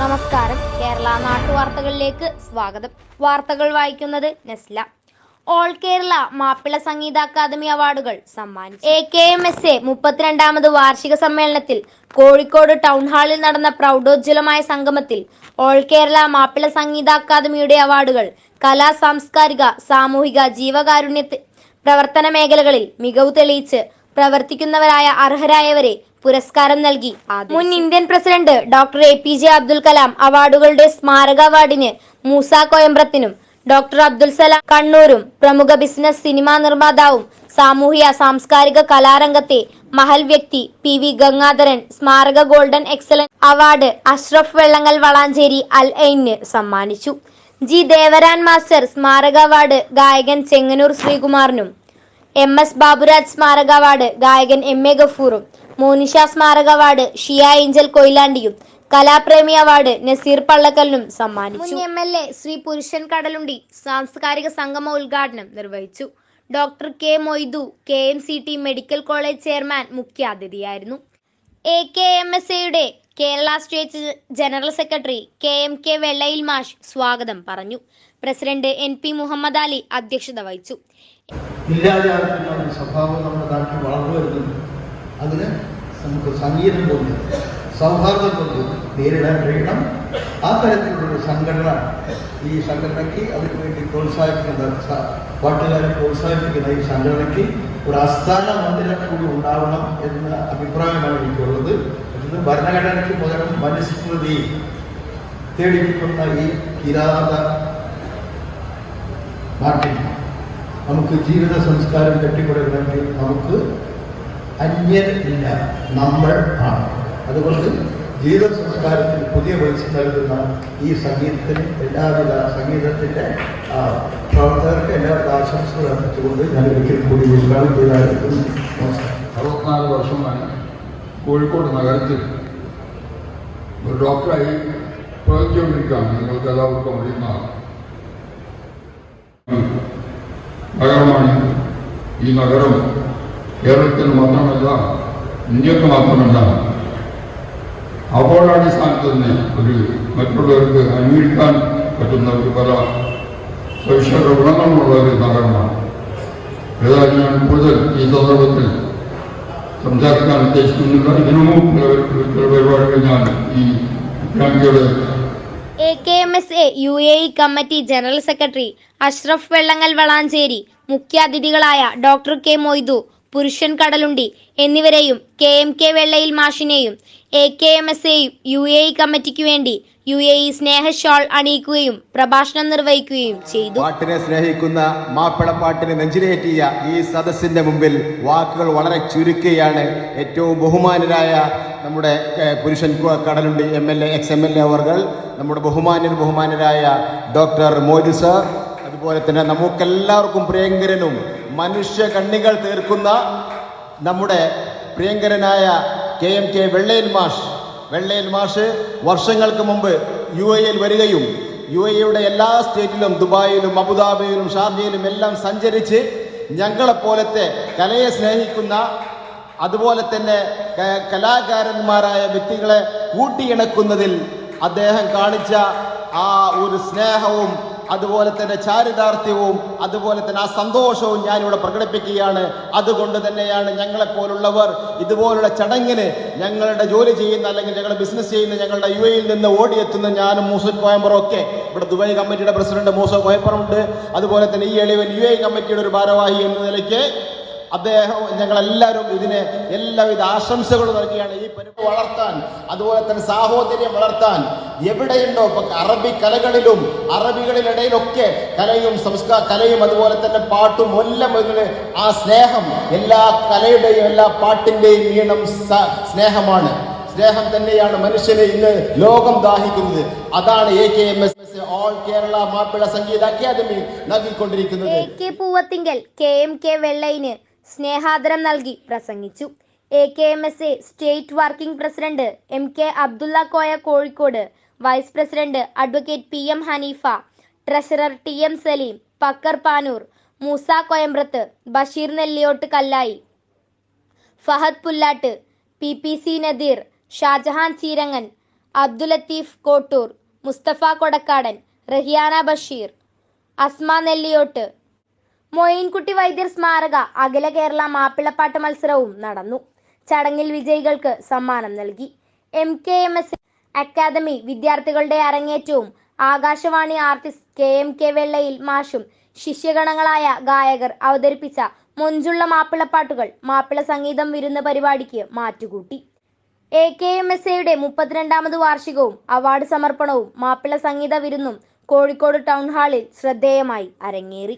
നമസ്കാരം. കേരള നാട്ടു വാർത്തകളിലേക്ക് സ്വാഗതം. വാർത്തകൾ വായിക്കുന്നത് നെസ്ല. ഓൾ കേരള മാപ്പിള സംഗീത അക്കാദമി അവാർഡുകൾ സമ്മാനിച്ചു. A K M S A മുപ്പത്തിരണ്ടാമത് വാർഷിക സമ്മേളനത്തിൽ കോഴിക്കോട് ടൗൺ ഹാളിൽ നടന്ന പ്രൗഢോജ്വലമായ സംഗമത്തിൽ ഓൾ കേരള മാപ്പിള സംഗീത അക്കാദമിയുടെ അവാർഡുകൾ കലാ സാംസ്കാരിക സാമൂഹിക ജീവകാരുണ്യ പ്രവർത്തന മേഖലകളിൽ മികവ് തെളിയിച്ച് പ്രവർത്തിക്കുന്നവരായ അർഹരായവരെ പുരസ്കാരം നൽകി. മുൻ Indian president doctor A P J Abdul Kalam അവാർഡുകളുടെ സ്മാരക അവാർഡിന് മൂസ കോയമ്പ്രത്തിനും ഡോക്ടർ അബ്ദുൽ സലാം കണ്ണൂരും പ്രമുഖ ബിസിനസ് സിനിമാ നിർമ്മാതാവും സാമൂഹ്യ സാംസ്കാരിക കലാരംഗത്തെ മഹൽ വ്യക്തി പി വി ഗംഗാധരൻ സ്മാരക golden excellence award Ashraf Vellangal Valanchery അൽ ഐന് സമ്മാനിച്ചു. ജി ദേവരാൻ മാസ്റ്റർ സ്മാരക അവാർഡ് ഗായകൻ ചെങ്ങന്നൂർ ശ്രീകുമാറിനും എം എസ് ബാബുരാജ് സ്മാരക അവാർഡ് ഗായകൻ എം എ ഗഫൂറും മോനിഷ സ്മാരക അവാർഡ് ഷിയ ഏഞ്ചൽ കൊയിലാണ്ടിയും കലാപ്രേമി അവാർഡ് നസീർ പള്ളക്കലിനും സമ്മാനിച്ചു. മുൻ എം എൽ എ ശ്രീ പുരുഷൻ കടലുണ്ടി സാംസ്കാരിക സംഗമ ഉദ്ഘാടനം നിർവഹിച്ചു. Doctor K Moidu K M C T medical college chairman മുഖ്യാതിഥിയായിരുന്നു. A K M S എയുടെ Kerala state general secretary K M K Vellayil മാഷ് സ്വാഗതം പറഞ്ഞു. President N P Muhammad Ali അധ്യക്ഷത വഹിച്ചു. ഇല്ലാതെ സ്വഭാവം നമ്മുടെ നാട്ടിൽ വളർന്നു വരുന്നുണ്ട് അതിന് നമുക്ക് സംഗീതം കൊണ്ട് സൗഹാർദ്ദം കൊണ്ട് നേരിടാൻ കഴിയണം. ആ തരത്തിലുള്ളൊരു സംഘടന ഈ സംഘടനയ്ക്ക് അതിനുവേണ്ടി പ്രോത്സാഹിപ്പിക്കുന്ന സ- പാട്ടുകാരെ പ്രോത്സാഹിപ്പിക്കുന്ന ഈ സംഘടനയ്ക്ക് ഒരു ആസ്ഥാന മന്ദിരം കൂടി ഉണ്ടാവണം എന്ന അഭിപ്രായമാണ് എനിക്കുള്ളത്. ഇന്ന് ഭരണഘടനയ്ക്ക് പകരം മനുസ്മൃതി തേടിക്കുന്ന ഈ കിരാത നാട്ടിൽ നമുക്ക് ജീവിത സംസ്കാരം കെട്ടിക്കൊടുക്കണമെങ്കിൽ നമുക്ക് അന്യൻ ഇല്ല നമ്മൾ ആണ്. അതുകൊണ്ട് ജീവിത സംസ്കാരത്തിൽ പുതിയ വെളിച്ചം നൽകുന്ന ഈ സംഗീതത്തിന് എല്ലാവിധ സംഗീതത്തിന്റെ പ്രവർത്തകർക്ക് എല്ലാവിധ ആശംസകൾ അർപ്പിച്ചുകൊണ്ട് ഞാൻ ഒരിക്കൽ കൂടി ഉദ്ഘാടനം ചെയ്തായിരുന്നു അറുപത്തിനാല് വർഷമായി കോഴിക്കോട് നഗരത്തിൽ ഒരു ഡോക്ടറായി പ്രവർത്തിച്ചുകൊണ്ടിരിക്കുകയാണ്. നിങ്ങൾക്ക് എല്ലാവർക്കും അറിയുന്ന നഗരമാണ്. ഈ നഗരം കേരളത്തിന് മാത്രമല്ല ഇന്ത്യയ്ക്ക് മാത്രമല്ല അപകടാടിസ്ഥാനത്ത് തന്നെ ഒരു മറ്റുള്ളവർക്ക് അന്വേഷിക്കാൻ പറ്റുന്ന ഒരു പല സവിശേഷ ഗുണങ്ങളുള്ള ഒരു നഗരമാണ്. ഏതായാലും ഞാൻ കൂടുതൽ ഈ സന്ദർഭത്തിൽ സംസാരിക്കാൻ ഉദ്ദേശിക്കുന്നില്ല. ഇതിനു ചില പരിപാടികൾ ഞാൻ ഈ വിദ്യാർത്ഥികളെ A K M S A U A E committee general secretary Ashraf Vellangal Valanchery മുഖ്യാതിഥികളായ doctor K Moidu Purushan Kadalundi എന്നിവരെയും കെ എം കെ വെള്ളയിൽ മാഷിനെയും എ കെ എം എസ് എയും യു എ ഇ കമ്മിറ്റിക്ക് വേണ്ടി യു എ ഇ സ്നേഹ ഷോൾ അണിയിക്കുകയും പ്രഭാഷണം നിർവഹിക്കുകയും ചെയ്തു. പാട്ടിനെ സ്നേഹിക്കുന്ന മാപ്പിളപ്പാട്ടിനെ നെഞ്ചിലേറ്റിയ ഈ സദസ്സിന്റെ മുമ്പിൽ വാക്കുകൾ വളരെ ചുരുക്കുകയാണ്. ഏറ്റവും ബഹുമാനരായ നമ്മുടെ Purushan Kadalundi M L A ex M L A അവർ നമ്മുടെ ബഹുമാന്യർ ബഹുമാനരായ ഡോക്ടർ മോദി സർ അതുപോലെ തന്നെ നമുക്കെല്ലാവർക്കും പ്രിയങ്കരനും മനുഷ്യ കണ്ണികൾ തീർക്കുന്ന നമ്മുടെ പ്രിയങ്കരനായ കെ എം കെ വെള്ളയിൽ മാഷ്. വെള്ളയിൽ മാഷ് വർഷങ്ങൾക്ക് മുമ്പ് യു എയിൽ വരികയും യു എയുടെ എല്ലാ സ്റ്റേറ്റിലും ദുബായിലും അബുദാബിയിലും ഷാർജയിലും എല്ലാം സഞ്ചരിച്ച് ഞങ്ങളെപ്പോലത്തെ കലയെ സ്നേഹിക്കുന്ന അതുപോലെ തന്നെ കലാകാരന്മാരായ വ്യക്തികളെ കൂട്ടിയിണക്കുന്നതിൽ അദ്ദേഹം കാണിച്ച ആ ഒരു സ്നേഹവും അതുപോലെ തന്നെ ചാരിതാർത്ഥ്യവും അതുപോലെ തന്നെ ആ സന്തോഷവും ഞാനിവിടെ പ്രകടിപ്പിക്കുകയാണ്. അതുകൊണ്ട് തന്നെയാണ് ഞങ്ങളെപ്പോലുള്ളവർ ഇതുപോലുള്ള ചടങ്ങിന് ഞങ്ങളുടെ ജോലി ചെയ്യുന്ന അല്ലെങ്കിൽ ഞങ്ങളുടെ ബിസിനസ് ചെയ്യുന്ന ഞങ്ങളുടെ യു എയിൽ നിന്ന് ഓടിയെത്തുന്ന ഞാനും മൂസ കോയമ്പറും ഒക്കെ. ഇവിടെ ദുബായ് കമ്മിറ്റിയുടെ പ്രസിഡന്റ് മൂസ കോയപ്പറുണ്ട് അതുപോലെ തന്നെ ഈ എളിവൻ യു എ കമ്മിറ്റിയുടെ ഒരു ഭാരവാഹി എന്ന നിലയ്ക്ക് അദ്ദേഹം ഞങ്ങളെല്ലാവരും ഇതിന് എല്ലാവിധ ആശംസകളും നൽകുകയാണ്. ഈ പരിപ്പ് വളർത്താൻ അതുപോലെ തന്നെ സാഹോദര്യം വളർത്താൻ എവിടെയുണ്ടോ ഇപ്പൊ അറബി കലകളിലും അറബികളിലിടയിലൊക്കെ കലയും സംസ്കാര കലയും അതുപോലെ തന്നെ പാട്ടും എല്ലാം ഇതിന് ആ സ്നേഹം എല്ലാ കലയുടെയും എല്ലാ പാട്ടിന്റെയും ഈണം സ്നേഹമാണ്. സ്നേഹം തന്നെയാണ് മനുഷ്യനെ ഇന്ന് ലോകം ദാഹിക്കുന്നത്. അതാണ് A K M S all Kerala Mappila Sangeetha academy നൽകിക്കൊണ്ടിരിക്കുന്നത്. K Poovathinkal K M K വെള്ളയിന് സ്നേഹാദരം നൽകി പ്രസംഗിച്ചു. A K M S A state working president M K Abdulla Koya Kozhikode vice president advocate P M Haneefa treasurer T M Saleem Pakkar Panoor Moosa Koyambrath Basheer Nelliyot Kallayi. Fahad Pullat P P C Nadeer Shahjahan Cheerangan Abdul Latheef Kottoor Musthafa Kodakkadan Rahiyana Basheer Asma Nelliyot Moinkutty Vaidyar സ്മാരക അഖില കേരള മാപ്പിളപ്പാട്ട് മത്സരവും നടന്നു. ചടങ്ങിൽ വിജയികൾക്ക് സമ്മാനം നൽകി. M K M S academy വിദ്യാർത്ഥികളുടെ അരങ്ങേറ്റവും Akashvani artist K M K Vellayil മാഷും ശിഷ്യഗണങ്ങളായ ഗായകർ അവതരിപ്പിച്ച മൊഞ്ചുള്ള മാപ്പിളപ്പാട്ടുകൾ മാപ്പിള സംഗീതം വിരുന്ന പരിപാടിക്ക് മാറ്റുകൂട്ടി. എ കെ എം എസ് എയുടെ മുപ്പത്തിരണ്ടാമത് വാർഷികവും അവാർഡ് സമർപ്പണവും മാപ്പിള സംഗീത വിരുന്നും കോഴിക്കോട് ടൗൺ ഹാളിൽ ശ്രദ്ധേയമായി അരങ്ങേറി.